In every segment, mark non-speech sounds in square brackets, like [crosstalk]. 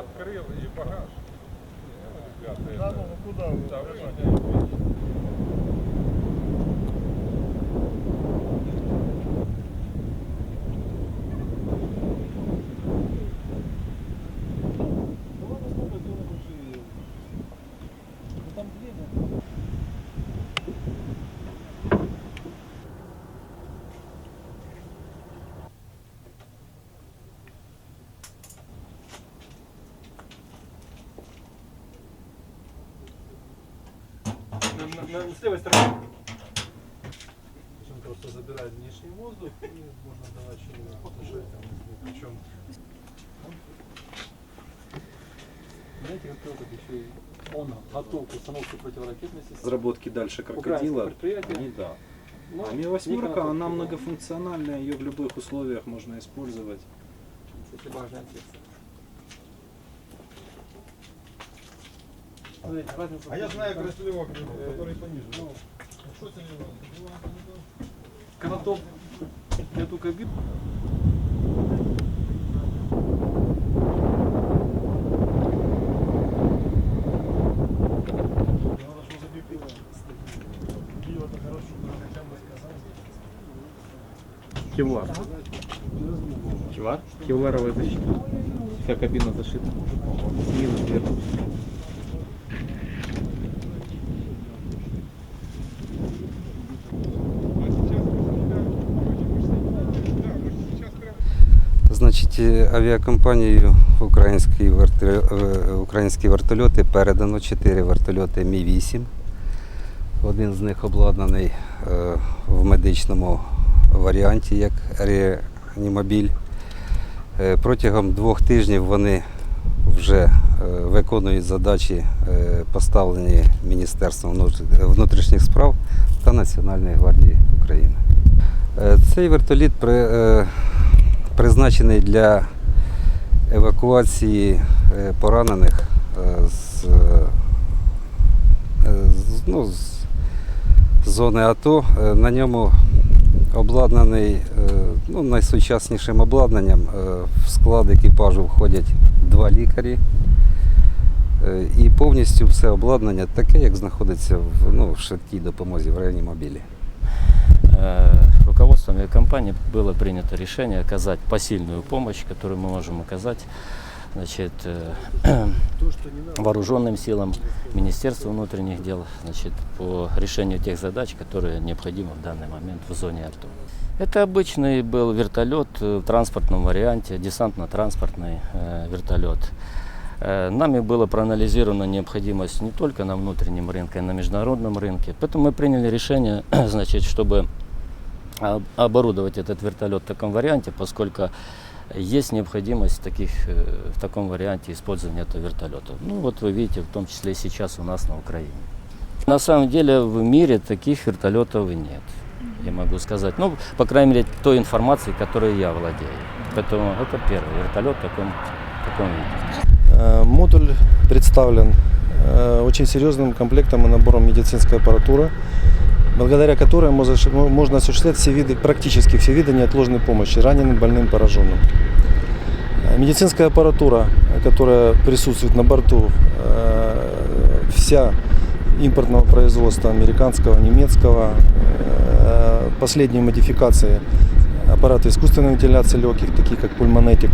Открыл и багаж. Да, ну куда вы? Да, вы На, с левой стороны. Он просто забирает внешний воздух и можно давать что-нибудь подышать там. Причем знаете, как вот еще и он готов к установке противоракетной системы. разработки дальше крокодила. Они, да. Ну, А Ми-восьмерка, она многофункциональная, ее в любых условиях можно использовать. Кстати, важная тема. А я знаю Э, который пониже. ну, Что это не Канатов эту кабину. Кевлар. Кевлар? Кевларовая защита. Вся кабина зашита. Снизу сверху. Значить, е, авіакомпанією українські, е, українські вертольоти передано 4 вертольоти Мі-8. Один з них обладнаний е, в медичному варіанті як реанімобіль. Протягом двох тижнів вони вже виконують задачі, поставлені Міністерством внутрішніх справ та Національної гвардії України. Цей вертоліт призначений для евакуації е, поранених е, з, е, з, ну, з зони АТО. На ньому обладнаний ну, найсучаснішим обладнанням. В склад екіпажу входять два лікарі. І повністю все обладнання таке, як знаходиться в, ну, в швидкій допомозі в реанімобілі. Э, руководством авиакомпании было принято решение оказать посильную помощь, которую мы можем оказать значит, э, [clears throat] вооруженным силам Министерства внутренних дел значит, по решению тех задач, которые необходимы в данный момент в зоне АТО. Это обычный был вертолет в транспортном варианте, десантно-транспортный э, вертолет. Э, Нами было проанализирована необходимость не только на внутреннем рынке, а на международном рынке. Поэтому мы приняли решение, [clears throat] значит, чтобы об- оборудовать этот вертолет в таком варианте, поскольку есть необходимость таких, э, в таком варианте использования этого вертолета. Ну вот вы видите, в том числе сейчас у нас на Украине. На самом деле в мире таких вертолетов и нет, я могу сказать. Ну, по крайней мере, той информацией, которой я владею. Поэтому это первый вертолет в таком, в таком виде. Э, Модуль представлен э, очень серьезным комплектом и набором медицинской аппаратуры, благодаря которой можно осуществлять все виды, практически все виды неотложной помощи раненым, больным, пораженным. Э, Медицинская аппаратура, которая присутствует на борту, вся импортного производства, американского, немецкого, последние модификации аппараты искусственной вентиляции легких, такие как пульмонетик,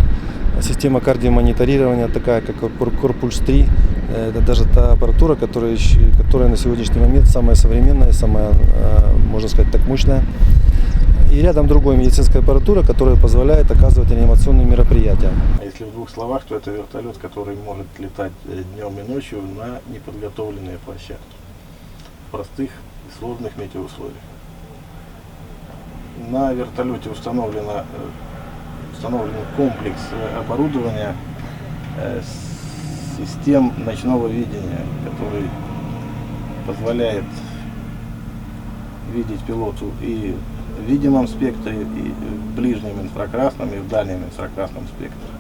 система кардиомониторирования, такая как Кор- Корпульс 3. Э, Это даже та аппаратура, которая, которая на сегодняшний момент самая современная, самая, э, можно сказать так, мощная. И рядом другая медицинская аппаратура, которая позволяет оказывать реанимационные мероприятия. Если в двух словах, то это вертолет, который может летать э, днем и ночью на неподготовленные площадки в простых и сложных метеоусловиях. На вертолете установлено, э, установлен комплекс э, оборудования э, систем ночного видения, который позволяет видеть пилоту и в видимом спектре, и в ближнем инфракрасном, и в дальнем инфракрасном спектре.